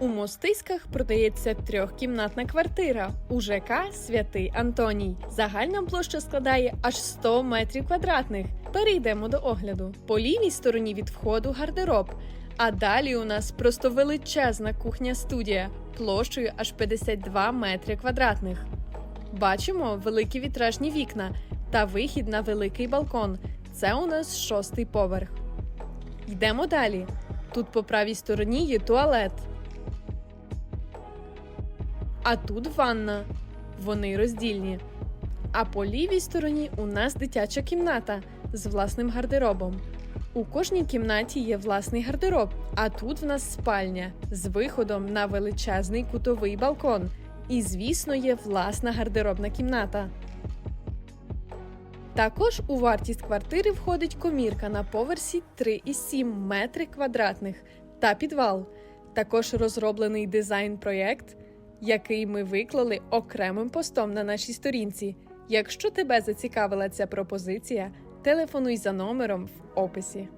У Мостиськах продається трьохкімнатна квартира у ЖК Святий Антоній. Загальна площа складає аж 100 метрів квадратних. Перейдемо до огляду. По лівій стороні від входу гардероб. А далі у нас просто величезна кухня-студія площею аж 52 метри квадратних. Бачимо великі вітражні вікна та вихід на великий балкон. Це у нас шостий поверх. Йдемо далі. Тут по правій стороні є туалет. А тут ванна. Вони роздільні. А по лівій стороні у нас дитяча кімната з власним гардеробом. У кожній кімнаті є власний гардероб, а тут в нас спальня з виходом на величезний кутовий балкон. І, звісно, є власна гардеробна кімната. Також у вартість квартири входить комірка на поверсі 3,7 метри квадратних та підвал. Також розроблений дизайн-проєкт, який ми виклали окремим постом на нашій сторінці. Якщо тебе зацікавила ця пропозиція, телефонуй за номером в описі.